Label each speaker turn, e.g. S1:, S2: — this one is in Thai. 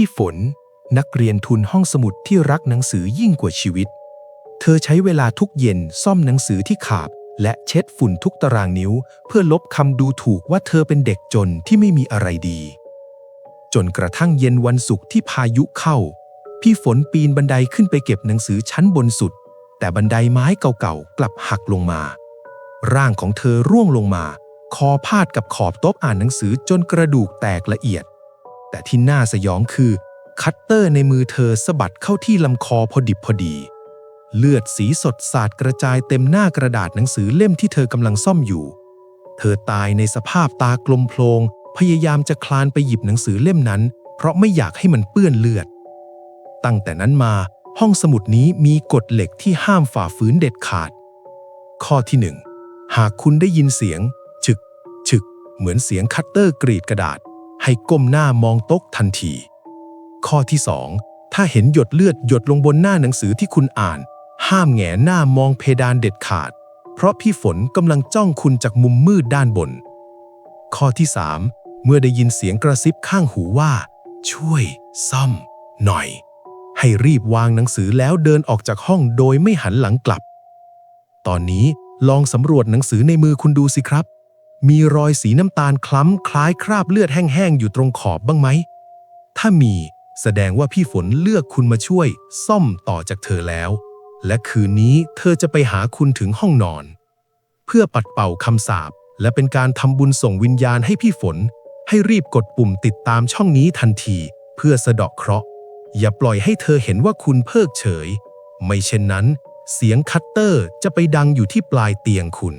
S1: พี่ฝน นักเรียนทุนห้องสมุดที่รักหนังสือยิ่งกว่าชีวิต เธอใช้เวลาทุกเย็นซ่อมหนังสือที่ขาดและเช็ดฝุ่นทุกตารางนิ้ว เพื่อลบคำดูถูกว่าเธอเป็นเด็กจนที่ไม่มีอะไรดี จนกระทั่งเย็นวันศุกร์ที่พายุเข้า พี่ฝนปีนบันไดขึ้นไปเก็บหนังสือชั้นบนสุด แต่บันไดไม้เก่าๆกลับหักลงมา ร่างของเธอร่วงลงมา คอพาดกับขอบโต๊ะอ่านหนังสือจนกระดูกแตกละเอียด แต่ที่น่าสยองคือ คัตเตอร์ในมือเธอสะบัดเข้าที่ลำคอพอดิบพอดี เลือดสีสดสาดกระจายเต็มหน้ากระดาษหนังสือเล่มที่เธอกำลังซ่อมอยู่ เธอตายในสภาพตากลมโพลงพยายามจะคลานไปหยิบหนังสือเล่มนั้น เพราะไม่อยากให้มันเปื้อนเลือด ตั้งแต่นั้นมาห้องสมุดนี้มีกฎเหล็กที่ห้ามฝ่าฝืนเด็ดขาด ข้อที่หนึ่งหากคุณได้ยินเสียง ฉึก ฉึก เหมือนเสียงคัตเตอร์กรีดกระดาษ ให้ก้มหน้ามองโต๊ะทันที ข้อที่สองถ้าเห็นหยดเลือดหยดลงบนหน้าหนังสือที่คุณอ่าน ห้ามแงหน้ามองเพดานเด็ดขาด เพราะพี่ฝนกำลังจ้องคุณจากมุมมืดด้านบน ข้อที่สามเมื่อได้ยินเสียงกระซิบข้างหูว่า ช่วย ซ่อม หน่อย ให้รีบวางหนังสือแล้วเดินออกจากห้องโดยไม่หันหลังกลับ ตอนนี้ลองสำรวจหนังสือในมือคุณดูสิครับ มีรอยสีน้ำตาลคล้ำคล้ายคราบเลือดแห้งๆอยู่ตรงขอบบ้างไหม ถ้ามีแสดงว่าพี่ฝนเลือกคุณมาช่วย ซ่อมต่อจากเธอแล้ว และคืนนี้เธอจะไปหาคุณถึงห้องนอน เพื่อปัดเป่าคำสาปและเป็นการทำบุญส่งวิญญาณให้พี่ฝน ให้รีบกดปุ่มติดตามช่องนี้ทันที เพื่อสะเดาะเคราะห์ อย่าปล่อยให้เธอเห็นว่าคุณเพิกเฉย ไม่เช่นนั้น เสียงคัตเตอร์จะไปดังอยู่ที่ปลายเตียงคุณ